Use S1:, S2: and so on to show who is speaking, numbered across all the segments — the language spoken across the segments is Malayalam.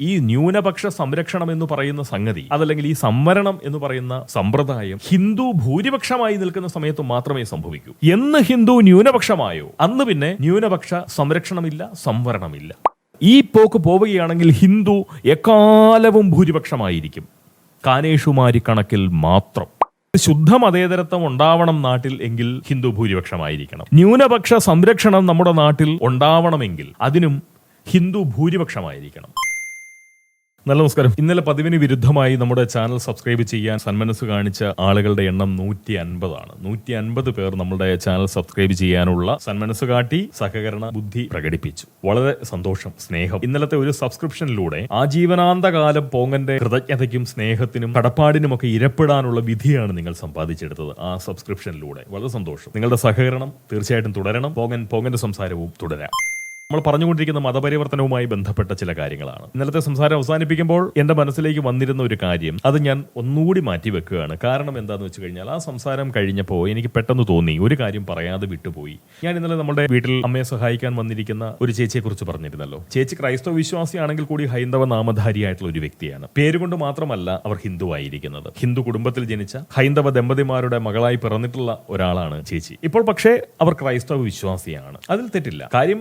S1: ഈ ന്യൂനപക്ഷ സംരക്ഷണം എന്ന് പറയുന്ന സംഗതി അതല്ലെങ്കിൽ ഈ സംവരണം എന്ന് പറയുന്ന സമ്പ്രദായം ഹിന്ദു ഭൂരിപക്ഷമായി നിൽക്കുന്ന സമയത്ത് മാത്രമേ സംഭവിക്കൂ. എന്ന് ഹിന്ദു ന്യൂനപക്ഷമായോ? അന്ന് പിന്നെ ന്യൂനപക്ഷ സംരക്ഷണമില്ല സംവരണമില്ല. ഈ പോക്ക് പോവുകയാണെങ്കിൽ ഹിന്ദു എക്കാലവും ഭൂരിപക്ഷമായിരിക്കും. കാനേഷുമാരി കണക്കിൽ മാത്രം. ശുദ്ധ മതേതരത്വം ഉണ്ടാവണം നാട്ടിൽ എങ്കിൽ ഹിന്ദു ഭൂരിപക്ഷമായിരിക്കണം. ന്യൂനപക്ഷ സംരക്ഷണം നമ്മുടെ നാട്ടിൽ ഉണ്ടാവണമെങ്കിൽ അതിനും ഹിന്ദു ഭൂരിപക്ഷമായിരിക്കണം. നല്ല നമസ്കാരം. ഇന്നലെ പതിവിന് വിരുദ്ധമായി നമ്മുടെ ചാനൽ സബ്സ്ക്രൈബ് ചെയ്യാൻ സന്മനസ് കാണിച്ച ആളുകളുടെ എണ്ണം നൂറ്റി അൻപതാണ് നൂറ്റി അൻപത് പേർ നമ്മുടെ ചാനൽ സബ്സ്ക്രൈബ് ചെയ്യാനുള്ള സന്മനസ് കാട്ടി സഹകരണ ബുദ്ധി പ്രകടിപ്പിച്ചു. വളരെ സന്തോഷം സ്നേഹം. ഇന്നലത്തെ ഒരു സബ്സ്ക്രിപ്ഷനിലൂടെ ആജീവനാന്തകാലം പോങ്ങന്റെ കൃതജ്ഞതയ്ക്കും സ്നേഹത്തിനും കടപ്പാടിനുമൊക്കെ ഇരപ്പെടാനുള്ള വിധിയാണ് നിങ്ങൾ സമ്പാദിച്ചെടുത്തത് ആ സബ്സ്ക്രിപ്ഷനിലൂടെ. വളരെ സന്തോഷം. നിങ്ങളുടെ സഹകരണം തീർച്ചയായിട്ടും തുടരണം. പോങ്ങൻ പോങ്ങന്റെ സംസാരവും തുടരാം. നമ്മൾ പറഞ്ഞുകൊണ്ടിരിക്കുന്ന മതപരിവർത്തനവുമായി ബന്ധപ്പെട്ട ചില കാര്യങ്ങളാണ്. ഇന്നലത്തെ സംസാരം അവസാനിപ്പിക്കുമ്പോൾ എന്റെ മനസ്സിലേക്ക് വന്നിരുന്ന ഒരു കാര്യം അത് ഞാൻ ഒന്നുകൂടി മാറ്റി വെക്കുകയാണ്. കാരണം എന്താന്ന് വെച്ച് കഴിഞ്ഞാൽ ആ സംസാരം കഴിഞ്ഞപ്പോൾ എനിക്ക് പെട്ടെന്ന് തോന്നി ഒരു കാര്യം പറയാതെ വിട്ടുപോയി. ഞാൻ ഇന്നലെ നമ്മുടെ വീട്ടിൽ അമ്മയെ സഹായിക്കാൻ വന്നിരിക്കുന്ന ഒരു ചേച്ചിയെ കുറിച്ച് പറഞ്ഞിരുന്നല്ലോ. ചേച്ചി ക്രൈസ്തവ വിശ്വാസിയാണെങ്കിൽ കൂടി ഹൈന്ദവ നാമധാരിയായിട്ടുള്ള ഒരു വ്യക്തിയാണ്. പേരുകൊണ്ട് മാത്രമല്ല അവർ ഹിന്ദു ആയിരിക്കുന്നത്. ഹിന്ദു കുടുംബത്തിൽ ജനിച്ച ഹൈന്ദവ ദമ്പതിമാരുടെ മകളായി പിറന്നിട്ടുള്ള ഒരാളാണ് ചേച്ചി. ഇപ്പോൾ പക്ഷേ അവർ ക്രൈസ്തവ വിശ്വാസിയാണ്. അതിൽ തെറ്റില്ല. കാര്യം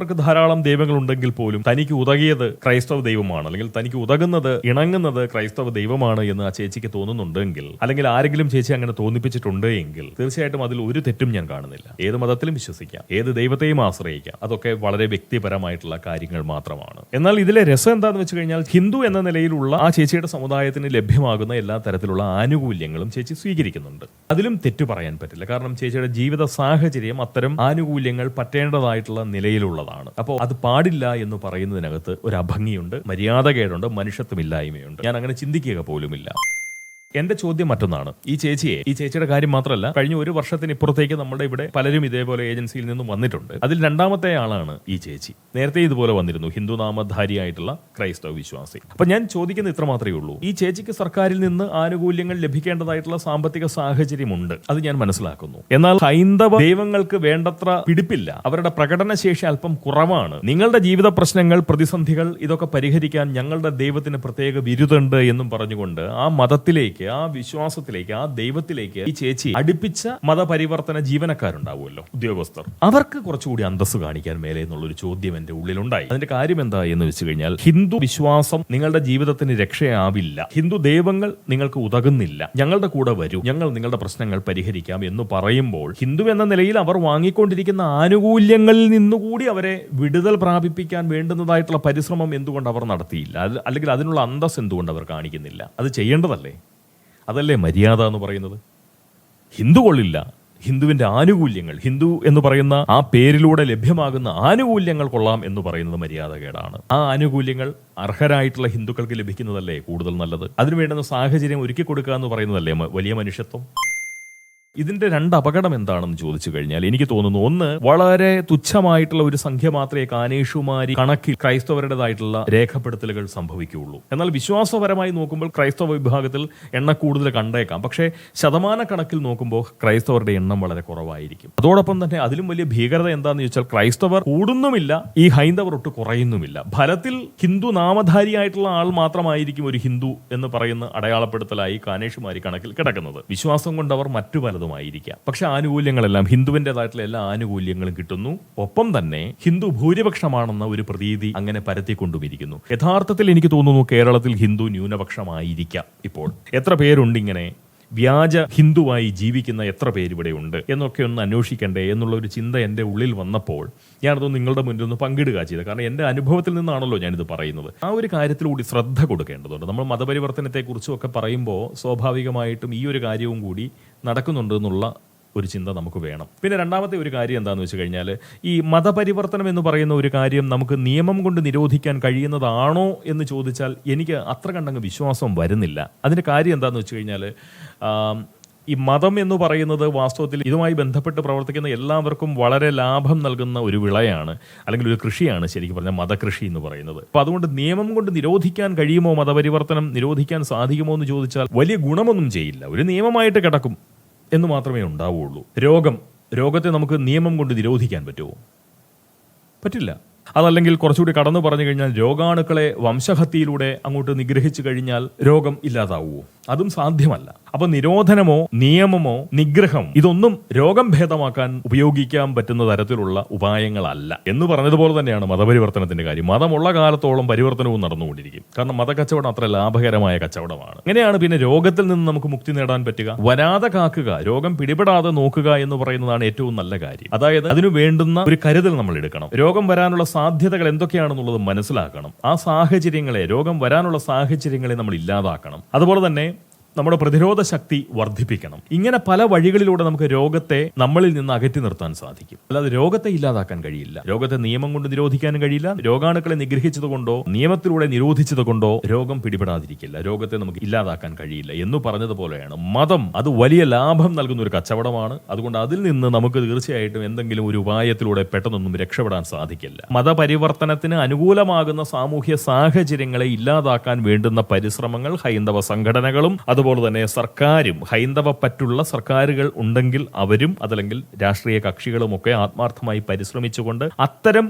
S1: ഹൈന്ദവർക്ക് ധാരാളം ദൈവങ്ങൾ ഉണ്ടെങ്കിൽ പോലും തനിക്ക് ഉതകിയത് ക്രൈസ്തവ ദൈവമാണ്. അല്ലെങ്കിൽ തനിക്ക് ഉതകുന്നത് ഇണങ്ങുന്നത് ക്രൈസ്തവ ദൈവമാണ് എന്ന് ആ ചേച്ചിക്ക് തോന്നുന്നുണ്ടെങ്കിൽ അല്ലെങ്കിൽ ആരെങ്കിലും ചേച്ചി അങ്ങനെ തോന്നിപ്പിച്ചിട്ടുണ്ട് എങ്കിൽ തീർച്ചയായിട്ടും അതിൽ ഒരു തെറ്റും ഞാൻ കാണുന്നില്ല. ഏത് മതത്തിലും വിശ്വസിക്കാം. ഏത് ദൈവത്തെയും ആശ്രയിക്കാം. അതൊക്കെ വളരെ വ്യക്തിപരമായിട്ടുള്ള കാര്യങ്ങൾ മാത്രമാണ്. എന്നാൽ ഇതിലെ രസം എന്താണെന്ന് വെച്ച് കഴിഞ്ഞാൽ ഹിന്ദു എന്ന നിലയിലുള്ള ആ ചേച്ചിയുടെ സമുദായത്തിന് ലഭ്യമാകുന്ന എല്ലാ തരത്തിലുള്ള ആനുകൂല്യങ്ങളും ചേച്ചി സ്വീകരിക്കുന്നുണ്ട്. അതിലും തെറ്റു പറയാൻ പറ്റില്ല. കാരണം ചേച്ചിയുടെ ജീവിത സാഹചര്യം അത്തരം ആനുകൂല്യങ്ങൾ പറ്റേണ്ടതായിട്ടുള്ള നിലയിലുള്ളതാണ്. അപ്പോൾ അത് പാടില്ല എന്ന് പറയുന്നതിനകത്ത് ഒരു അഭംഗിയുണ്ട് മര്യാദകേടുണ്ട് മനുഷ്യത്വമില്ലായ്മയുണ്ട്. ഞാൻ അങ്ങനെ ചിന്തിക്കുക പോലുമില്ല എന്റെ ചോദ്യം മറ്റൊന്നാണ്. ഈ ചേച്ചിയെ ഈ ചേച്ചിയുടെ കാര്യം മാത്രമല്ല കഴിഞ്ഞ ഒരു വർഷത്തിന് ഇപ്പുറത്തേക്ക് നമ്മുടെ ഇവിടെ പലരും ഇതേപോലെ ഏജൻസിയിൽ നിന്നും വന്നിട്ടുണ്ട്. അതിൽ രണ്ടാമത്തെ ആളാണ് ഈ ചേച്ചി. നേരത്തെ ഇതുപോലെ വന്നിരുന്നു ഹിന്ദുനാമധാരിയായിട്ടുള്ള ക്രൈസ്തവ വിശ്വാസി. അപ്പൊ ഞാൻ ചോദിക്കുന്നത് ഇത്ര മാത്രമേ ഉള്ളൂ. ഈ ചേച്ചിക്ക് സർക്കാരിൽ നിന്ന് ആനുകൂല്യങ്ങൾ ലഭിക്കേണ്ടതായിട്ടുള്ള സാമ്പത്തിക സാഹചര്യമുണ്ട്. അത് ഞാൻ മനസ്സിലാക്കുന്നു. എന്നാൽ ഹൈന്ദവ ദൈവങ്ങൾക്ക് വേണ്ടത്ര പിടിപ്പില്ല. അവരുടെ പ്രകടനശേഷി അല്പം കുറവാണ്. നിങ്ങളുടെ ജീവിത പ്രശ്നങ്ങൾ പ്രതിസന്ധികൾ ഇതൊക്കെ പരിഹരിക്കാൻ ഞങ്ങളുടെ ദൈവത്തിന് പ്രത്യേക ബിരുദുണ്ട് എന്നും പറഞ്ഞുകൊണ്ട് ആ മതത്തിലേക്ക് ആ വിശ്വാസത്തിലേക്ക് ആ ദൈവത്തിലേക്ക് ഈ ചേച്ചി അടുപ്പിച്ച മതപരിവർത്തന ജീവനക്കാരുണ്ടാവുമല്ലോ ഉദ്യോഗസ്ഥർ. അവർക്ക് കുറച്ചുകൂടി അന്തസ് കാണിക്കാൻ മേലെ എന്നുള്ളൊരു ചോദ്യം എന്റെ ഉള്ളിലുണ്ടായി. അതിന്റെ കാര്യം എന്താ എന്ന് വെച്ച് കഴിഞ്ഞാൽ ഹിന്ദു വിശ്വാസം നിങ്ങളുടെ ജീവിതത്തിന് രക്ഷയാവില്ല. ഹിന്ദു ദൈവങ്ങൾ നിങ്ങൾക്ക് ഉതകുന്നില്ല. ഞങ്ങളുടെ കൂടെ വരൂ. ഞങ്ങൾ നിങ്ങളുടെ പ്രശ്നങ്ങൾ പരിഹരിക്കാം എന്ന് പറയുമ്പോൾ ഹിന്ദു എന്ന നിലയിൽ അവർ വാങ്ങിക്കൊണ്ടിരിക്കുന്ന ആനുകൂല്യങ്ങളിൽ നിന്നുകൂടി അവരെ വിടുതൽ പ്രാപിപ്പിക്കാൻ വേണ്ടുന്നതായിട്ടുള്ള പരിശ്രമം എന്തുകൊണ്ട് അവർ നടത്തിയില്ല? അല്ലെങ്കിൽ അതിനുള്ള അന്തസ് എന്തുകൊണ്ട് അവർ കാണിക്കുന്നില്ല? അത് ചെയ്യേണ്ടതല്ലേ? അതല്ലേ മര്യാദ എന്ന് പറയുന്നത്? ഹിന്ദു കൊള്ളില്ല ഹിന്ദുവിന്റെ ആനുകൂല്യങ്ങൾ ഹിന്ദു എന്ന് പറയുന്ന ആ പേരിലൂടെ ലഭ്യമാകുന്ന ആനുകൂല്യങ്ങൾ കൊള്ളാം എന്ന് പറയുന്നത് മര്യാദകേടാണ്. ആ ആനുകൂല്യങ്ങൾ അർഹരായിട്ടുള്ള ഹിന്ദുക്കൾക്ക് ലഭിക്കുന്നതല്ലേ കൂടുതൽ നല്ലത്? അതിനു വേണ്ടുന്ന സാഹചര്യം ഒരുക്കി കൊടുക്കുക എന്ന് പറയുന്നതല്ലേ വലിയ മനുഷ്യത്വം? ഇതിന്റെ രണ്ട് അപകടം എന്താണെന്ന് ചോദിച്ചു കഴിഞ്ഞാൽ എനിക്ക് തോന്നുന്നു ഒന്ന് വളരെ തുച്ഛമായിട്ടുള്ള ഒരു സംഖ്യ മാത്രമേ കാനേഷുമാരി കണക്കിൽ ക്രൈസ്തവരുടേതായിട്ടുള്ള രേഖപ്പെടുത്തലുകൾ സംഭവിക്കുകയുള്ളൂ. എന്നാൽ വിശ്വാസപരമായി നോക്കുമ്പോൾ ക്രൈസ്തവ വിഭാഗത്തിൽ എണ്ണ കൂടുതൽ കണ്ടേക്കാം. പക്ഷേ ശതമാന കണക്കിൽ നോക്കുമ്പോൾ ക്രൈസ്തവരുടെ എണ്ണം വളരെ കുറവായിരിക്കും. അതോടൊപ്പം തന്നെ അതിലും വലിയ ഭീകരത എന്താണെന്ന് ചോദിച്ചാൽ ക്രൈസ്തവർ കൂടുന്നുമില്ല ഈ ഹൈന്ദവർ ഒട്ട് കുറയുന്നുമില്ല. ഫലത്തിൽ ഹിന്ദു നാമധാരിയായിട്ടുള്ള ആൾ മാത്രമായിരിക്കും ഒരു ഹിന്ദു എന്ന് പറയുന്ന അടയാളപ്പെടുത്തലായി കാനേഷുമാരി കണക്കിൽ കിടക്കുന്നത്. വിശ്വാസം കൊണ്ടവർ മറ്റു മറ്റു പലതുമായിരിക്കാം പക്ഷെ ആനുകൂല്യങ്ങളെല്ലാം ഹിന്ദുവിന്റെതായിട്ടുള്ള എല്ലാ ആനുകൂല്യങ്ങളും കിട്ടുന്നു. ഒപ്പം തന്നെ ഹിന്ദു ഭൂരിപക്ഷമാണെന്ന ഒരു പ്രതീതി അങ്ങനെ പരത്തിക്കൊണ്ടുമിരിക്കുന്നു. യഥാർത്ഥത്തിൽ എനിക്ക് തോന്നുന്നു കേരളത്തിൽ ഹിന്ദു ന്യൂനപക്ഷമായിരിക്കാം ഇപ്പോൾ. എത്ര പേരുണ്ട് ഇങ്ങനെ വ്യാജ ഹിന്ദുവായി ജീവിക്കുന്ന എത്ര പേര് ഇവിടെ ഉണ്ട്? എന്നൊക്കെ ഒന്ന് അന്വേഷിക്കണ്ടേ എന്നുള്ള ഒരു ചിന്ത എന്റെ ഉള്ളിൽ വന്നപ്പോൾ ഞാനത് നിങ്ങളുടെ മുന്നിൽ ഒന്ന് പങ്കിടുക ചെയ്തത്. കാരണം എന്റെ അനുഭവത്തിൽ നിന്നാണല്ലോ ഞാനിത് പറയുന്നത്. ആ ഒരു കാര്യത്തിലൂടി ശ്രദ്ധ കൊടുക്കേണ്ടതുണ്ട്. നമ്മൾ മതപരിവർത്തനത്തെക്കുറിച്ചും ഒക്കെ പറയുമ്പോൾ സ്വാഭാവികമായിട്ടും ഈ ഒരു കാര്യവും കൂടി നടക്കുന്നുണ്ട് എന്നുള്ള ഒരു ചിന്ത നമുക്ക് വേണം. പിന്നെ രണ്ടാമത്തെ ഒരു കാര്യം എന്താണെന്ന് വെച്ച് കഴിഞ്ഞാൽ ഈ മതപരിവർത്തനം എന്ന് പറയുന്ന ഒരു കാര്യം നമുക്ക് നിയമം കൊണ്ട് നിരോധിക്കാൻ കഴിയുന്നതാണോ എന്ന് ചോദിച്ചാൽ എനിക്ക് അത്ര കണ്ടങ്ങ് വിശ്വാസം വരുന്നില്ല. അതിന്റെ കാര്യം എന്താണെന്ന് വെച്ച് കഴിഞ്ഞാൽ ഈ മതം എന്ന് പറയുന്നത് വാസ്തവത്തിൽ ഇതുമായി ബന്ധപ്പെട്ട് പ്രവർത്തിക്കുന്ന എല്ലാവർക്കും വളരെ ലാഭം നൽകുന്ന ഒരു വിളയാണ് അല്ലെങ്കിൽ ഒരു കൃഷിയാണ് ശരിക്കും പറഞ്ഞാൽ മതകൃഷി എന്ന് പറയുന്നത്. അപ്പോൾ അതുകൊണ്ട് നിയമം കൊണ്ട് നിരോധിക്കാൻ കഴിയുമോ മതപരിവർത്തനം? നിരോധിക്കാൻ സാധിക്കുമോ എന്ന് ചോദിച്ചാൽ വലിയ ഗുണമൊന്നും ചെയ്യില്ല. ഒരു നിയമമായിട്ട് കിടക്കും. എന്ന് മാത്രമേ ഉണ്ടാവുകയുള്ളൂ രോഗം രോഗത്തെ നമുക്ക് നിയമം കൊണ്ട് നിരോധിക്കാൻ പറ്റുമോ? പറ്റില്ല. അതല്ലെങ്കിൽ കുറച്ചുകൂടി കടന്നു പറഞ്ഞു കഴിഞ്ഞാൽ രോഗാണുക്കളെ വംശഹത്യയിലൂടെ അങ്ങോട്ട് നിഗ്രഹിച്ചു കഴിഞ്ഞാൽ രോഗം ഇല്ലാതാവുമോ അതും സാധ്യമല്ല. അപ്പൊ നിരോധനമോ നിയമമോ നിഗ്രഹം ഇതൊന്നും രോഗം ഭേദമാക്കാൻ ഉപയോഗിക്കാൻ പറ്റുന്ന തരത്തിലുള്ള ഉപായങ്ങളല്ല. എന്ന് പറഞ്ഞതുപോലെ തന്നെയാണ് മതപരിവർത്തനത്തിന്റെ കാര്യം. മതമുള്ള കാലത്തോളം പരിവർത്തനവും നടന്നുകൊണ്ടിരിക്കും. കാരണം മതക്കച്ചവടം അത്ര ലാഭകരമായ കച്ചവടമാണ്. എങ്ങനെയാണ് പിന്നെ രോഗത്തിൽ നിന്ന് നമുക്ക് മുക്തി നേടാൻ പറ്റുക? വരാതെ കാക്കുക രോഗം പിടിപെടാതെ നോക്കുക എന്ന് പറയുന്നതാണ് ഏറ്റവും നല്ല കാര്യം. അതായത് അതിനു വേണ്ടുന്ന ഒരു കരുതൽ നമ്മൾ എടുക്കണം. രോഗം വരാനുള്ള സാധ്യതകൾ എന്തൊക്കെയാണെന്നുള്ളത് മനസ്സിലാക്കണം. ആ സാഹചര്യങ്ങളെ രോഗം വരാനുള്ള സാഹചര്യങ്ങളെ നമ്മൾ ഇല്ലാതാക്കണം. അതുപോലെ തന്നെ നമ്മുടെ പ്രതിരോധ ശക്തി വർദ്ധിപ്പിക്കണം. ഇങ്ങനെ പല വഴികളിലൂടെ നമുക്ക് രോഗത്തെ നമ്മളിൽ നിന്ന് അകറ്റി നിർത്താൻ സാധിക്കും. അല്ലാതെ രോഗത്തെ ഇല്ലാതാക്കാൻ കഴിയില്ല. രോഗത്തെ നിയമം കൊണ്ട് നിരോധിക്കാനും കഴിയില്ല. രോഗാണുക്കളെ നിഗ്രഹിച്ചത് കൊണ്ടോ നിയമത്തിലൂടെ നിരോധിച്ചത് കൊണ്ടോ രോഗം പിടിപെടാതിരിക്കില്ല. രോഗത്തെ നമുക്ക് ഇല്ലാതാക്കാൻ കഴിയില്ല എന്ന് പറഞ്ഞതുപോലെയാണ്. മതം അത് വലിയ ലാഭം നൽകുന്ന ഒരു കച്ചവടമാണ്. അതുകൊണ്ട് അതിൽ നിന്ന് നമുക്ക് തീർച്ചയായിട്ടും എന്തെങ്കിലും ഒരു ഉപായത്തിലൂടെ പെട്ടെന്നൊന്നും രക്ഷപ്പെടാൻ സാധിക്കില്ല. മതപരിവർത്തനത്തിന് അനുകൂലമാകുന്ന സാമൂഹ്യ സാഹചര്യങ്ങളെ ഇല്ലാതാക്കാൻ വേണ്ടുന്ന പരിശ്രമങ്ങൾ ഹൈന്ദവ സംഘടനകളും അതുപോലെ തന്നെ സർക്കാരും ഹൈന്ദവ പറ്റുള്ള സർക്കാരുകൾ ഉണ്ടെങ്കിൽ അവരും അതല്ലെങ്കിൽ രാഷ്ട്രീയ കക്ഷികളുമൊക്കെ ആത്മാർത്ഥമായി പരിശ്രമിച്ചുകൊണ്ട് അത്തരം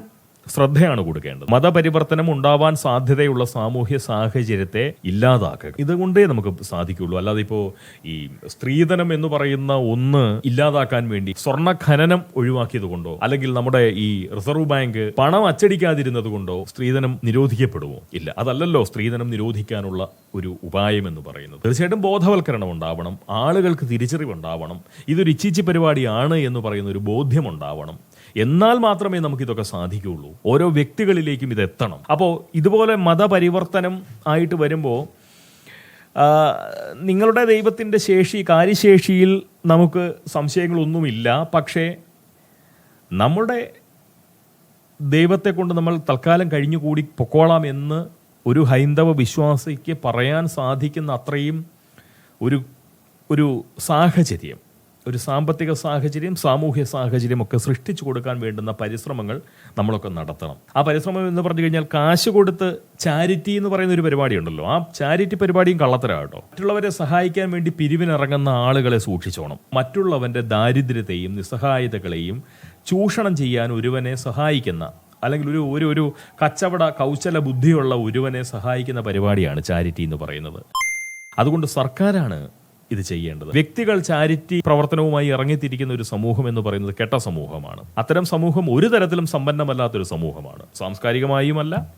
S1: ശ്രദ്ധയാണ് കൊടുക്കേണ്ടത്. മതപരിവർത്തനം ഉണ്ടാവാൻ സാധ്യതയുള്ള സാമൂഹ്യ സാഹചര്യത്തെ ഇല്ലാതാക്കുക. ഇതുകൊണ്ടേ നമുക്ക് സാധിക്കുള്ളൂ. അല്ലാതെ ഇപ്പോൾ ഈ സ്ത്രീധനം എന്ന് പറയുന്ന ഒന്ന് ഇല്ലാതാക്കാൻ വേണ്ടി സ്വർണ ഖനനം ഒഴിവാക്കിയത് കൊണ്ടോ അല്ലെങ്കിൽ നമ്മുടെ ഈ റിസർവ് ബാങ്ക് പണം അച്ചടിക്കാതിരുന്നത് കൊണ്ടോ സ്ത്രീധനം നിരോധിക്കപ്പെടുമോ? ഇല്ല. അതല്ലല്ലോ സ്ത്രീധനം നിരോധിക്കാനുള്ള ഒരു ഉപായം എന്ന് പറയുന്നത്. തീർച്ചയായിട്ടും ബോധവൽക്കരണം ഉണ്ടാവണം. ആളുകൾക്ക് തിരിച്ചറിവ് ഉണ്ടാവണം ഇതൊരു ഇച്ചിച്ചി പരിപാടിയാണ് എന്ന് പറയുന്ന ഒരു ബോധ്യം ഉണ്ടാവണം. എന്നാൽ മാത്രമേ നമുക്ക് ഇതൊക്കെ സാധിക്കുകയുള്ളൂ. ഓരോ വ്യക്തികളിലേക്കും ഇത് എത്തണം അപ്പോൾ ഇതുപോലെ മതപരിവർത്തനം ആയിട്ട് വരുമ്പോൾ നിങ്ങളുടെ ദൈവത്തിന്റെ ശേഷി കാര്യശേഷിയിൽ നമുക്ക് സംശയങ്ങളൊന്നുമില്ല. പക്ഷേ നമ്മുടെ ദൈവത്തെ കൊണ്ട് നമ്മൾ തൽക്കാലം കഴിഞ്ഞുകൂടി പൊക്കോളാം എന്ന് ഒരു ഹൈന്ദവ വിശ്വാസിക്ക് പറയാൻ സാധിക്കുന്ന അത്രയും ഒരു ഒരു സാഹചര്യം. ഒരു സാമ്പത്തിക സാഹചര്യം സാമൂഹ്യ സാഹചര്യം ഒക്കെ സൃഷ്ടിച്ചു കൊടുക്കാൻ വേണ്ടുന്ന പരിശ്രമങ്ങൾ നമ്മളൊക്കെ നടത്തണം. ആ പരിശ്രമം എന്ന് പറഞ്ഞു കഴിഞ്ഞാൽ കാശ് കൊടുത്ത് ചാരിറ്റി എന്ന് പറയുന്ന ഒരു പരിപാടി ഉണ്ടല്ലോ. ആ ചാരിറ്റി പരിപാടിയും കള്ളത്തരാട്ടോ മറ്റുള്ളവരെ സഹായിക്കാൻ വേണ്ടി പിരിവിനിറങ്ങുന്ന ആളുകളെ സൂക്ഷിച്ചോണം. മറ്റുള്ളവന്റെ ദാരിദ്ര്യത്തെയും നിസ്സഹായതകളെയും ചൂഷണം ചെയ്യാൻ ഒരുവനെ സഹായിക്കുന്ന അല്ലെങ്കിൽ ഒരു ഒരു ഒരു കച്ചവട കൗശല ബുദ്ധിയുള്ള ഒരുവനെ സഹായിക്കുന്ന പരിപാടിയാണ് ചാരിറ്റി എന്ന് പറയുന്നത്. അതുകൊണ്ട് സർക്കാരാണ് ഇത് ചെയ്യേണ്ടത്. വ്യക്തികൾ ചാരിറ്റി പ്രവർത്തനവുമായി ഇറങ്ങിത്തിരിക്കുന്ന ഒരു സമൂഹം എന്ന് പറയുന്നത് കെട്ട സമൂഹമാണ്. അത്തരം സമൂഹം ഒരു തരത്തിലും സമ്പന്നമല്ലാത്തൊരു സമൂഹമാണ്. സാംസ്കാരികമായുമല്ല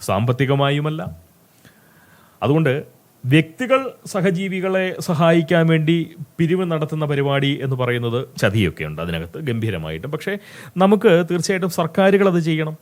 S1: സാമ്പത്തികമായുമല്ല. അതുകൊണ്ട് വ്യക്തികൾ സഹജീവികളെ സഹായിക്കാൻ വേണ്ടി പിരിവ് നടത്തുന്ന പരിപാടി എന്ന് പറയുന്നത് ചതിയൊക്കെ ഉണ്ട് അതിനകത്ത് ഗംഭീരമായിട്ട്. പക്ഷേ നമുക്ക് തീർച്ചയായിട്ടും സർക്കാരുകൾ അത് ചെയ്യണം.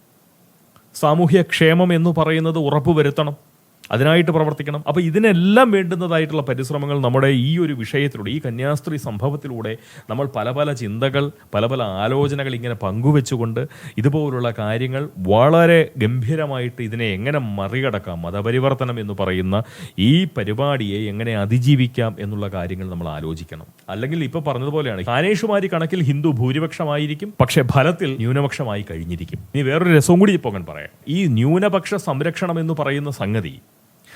S1: സാമൂഹ്യക്ഷേമം എന്ന് പറയുന്നത് ഉറപ്പുവരുത്തണം. അതിനായിട്ട് പ്രവർത്തിക്കണം. അപ്പോൾ ഇതിനെല്ലാം വേണ്ടുന്നതായിട്ടുള്ള പരിശ്രമങ്ങൾ നമ്മുടെ ഈ ഒരു വിഷയത്തിലൂടെ ഈ കന്യാസ്ത്രീ സംഭവത്തിലൂടെ നമ്മൾ പല പല ചിന്തകൾ പല പല ആലോചനകൾ ഇങ്ങനെ പങ്കുവെച്ചുകൊണ്ട് ഇതുപോലുള്ള കാര്യങ്ങൾ വളരെ ഗംഭീരമായിട്ട് ഇതിനെ എങ്ങനെ മറികടക്കാം മതപരിവർത്തനം എന്ന് പറയുന്ന ഈ പരിപാടിയെ എങ്ങനെ അതിജീവിക്കാം എന്നുള്ള കാര്യങ്ങൾ നമ്മൾ ആലോചിക്കണം. അല്ലെങ്കിൽ ഇപ്പോൾ പറഞ്ഞതുപോലെയാണ് ഹാനേഷുമാരി കണക്കിൽ ഹിന്ദു ഭൂരിപക്ഷമായിരിക്കും പക്ഷേ ഫലത്തിൽ ന്യൂനപക്ഷമായി കഴിഞ്ഞിരിക്കും. ഇനി വേറൊരു രസവും കൂടി പോകാൻ പറയാം. ഈ ന്യൂനപക്ഷ സംരക്ഷണം എന്ന് പറയുന്ന സംഗതി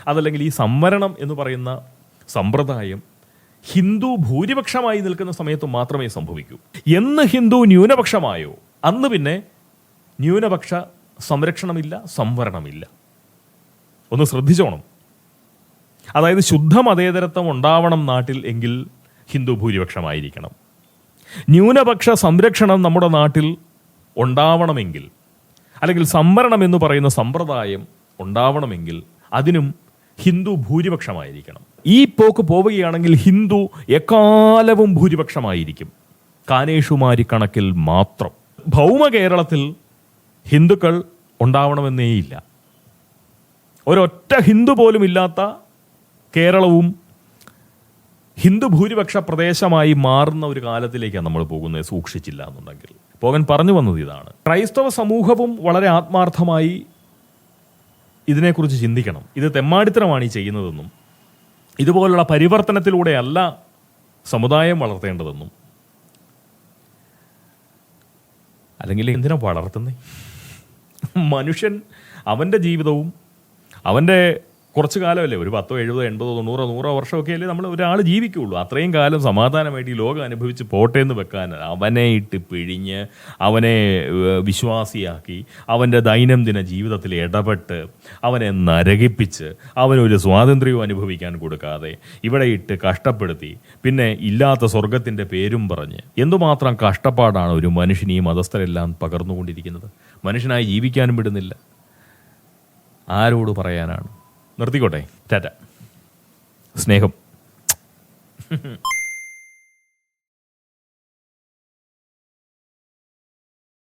S1: അതല്ലെങ്കിൽ ഈ സംവരണം എന്ന് പറയുന്ന സമ്പ്രദായം ഹിന്ദു ഭൂരിപക്ഷമായി നിൽക്കുന്ന സമയത്ത് മാത്രമേ സംഭവിക്കൂ. എന്ന് ഹിന്ദു ന്യൂനപക്ഷമായോ? അന്ന് പിന്നെ ന്യൂനപക്ഷ സംരക്ഷണമില്ല സംവരണമില്ല. ഒന്ന് ശ്രദ്ധിച്ചോണം. അതായത് ശുദ്ധ മതേതരത്വം ഉണ്ടാവണം നാട്ടിൽ എങ്കിൽ ഹിന്ദു ഭൂരിപക്ഷമായിരിക്കണം. ന്യൂനപക്ഷ സംരക്ഷണം നമ്മുടെ നാട്ടിൽ ഉണ്ടാവണമെങ്കിൽ അല്ലെങ്കിൽ സംവരണം എന്ന് പറയുന്ന സമ്പ്രദായം ഉണ്ടാവണമെങ്കിൽ അതിനും ഹിന്ദു ഭൂരിപക്ഷമായിരിക്കണം. ഈ പോക്ക് പോവുകയാണെങ്കിൽ ഹിന്ദു എക്കാലവും ഭൂരിപക്ഷമായിരിക്കും. കാനേഷുമാരി കണക്കിൽ മാത്രം. ഭൗമ കേരളത്തിൽ ഹിന്ദുക്കൾ ഉണ്ടാവണമെന്നേയില്ല. ഒരൊറ്റ ഹിന്ദു പോലും ഇല്ലാത്ത കേരളവും ഹിന്ദു ഭൂരിപക്ഷ പ്രദേശമായി മാറുന്ന ഒരു കാലത്തിലേക്കാണ് നമ്മൾ പോകുന്നത് സൂക്ഷിച്ചില്ല എന്നുണ്ടെങ്കിൽ. പോകൻ പറഞ്ഞു വന്നത് ഇതാണ്. ക്രൈസ്തവ സമൂഹവും വളരെ ആത്മാർത്ഥമായി ഇതിനെക്കുറിച്ച് ചിന്തിക്കണം. ഇത് തെമ്മാടിത്തരമാണ് ഈ ചെയ്യുന്നതെന്നും ഇതുപോലുള്ള പരിവർത്തനത്തിലൂടെയല്ല സമുദായം വളർത്തേണ്ടതെന്നും. അല്ലെങ്കിൽ എന്തിനാ വളർത്തുന്നേ? മനുഷ്യൻ അവന്റെ ജീവിതവും അവന്റെ കുറച്ച് കാലമല്ലേ? ഒരു പത്തോ എഴുപതോ എൺപതോ തൊണ്ണൂറോ നൂറോ വർഷമൊക്കെ അല്ലേ നമ്മൾ ഒരാൾ ജീവിക്കുള്ളൂ. അത്രയും കാലം സമാധാനമായിട്ട് ഈ ലോകം അനുഭവിച്ച് പോട്ടെ എന്ന് വെക്കാൻ അവനെ ഇട്ട് പിഴിഞ്ഞ് അവനെ വിശ്വാസിയാക്കി അവന്റെ ദൈനംദിന ജീവിതത്തിൽ ഇടപെട്ട് അവനെ നരകിപ്പിച്ച് അവനൊരു സ്വാതന്ത്ര്യവും അനുഭവിക്കാൻ കൊടുക്കാതെ ഇവിടെ ഇട്ട് കഷ്ടപ്പെടുത്തി പിന്നെ ഇല്ലാത്ത സ്വർഗത്തിന്റെ പേരും പറഞ്ഞ് എന്തുമാത്രം കഷ്ടപ്പാടാണ് ഒരു മനുഷ്യൻ ഈ മതസ്ഥരെല്ലാം പകർന്നുകൊണ്ടിരിക്കുന്നത്? മനുഷ്യനായി ജീവിക്കാനും വിടുന്നില്ല. ആരോട് പറയാനാണ്? നിർത്തിക്കോട്ടെ. ടാറ്റ. സ്നേഹം.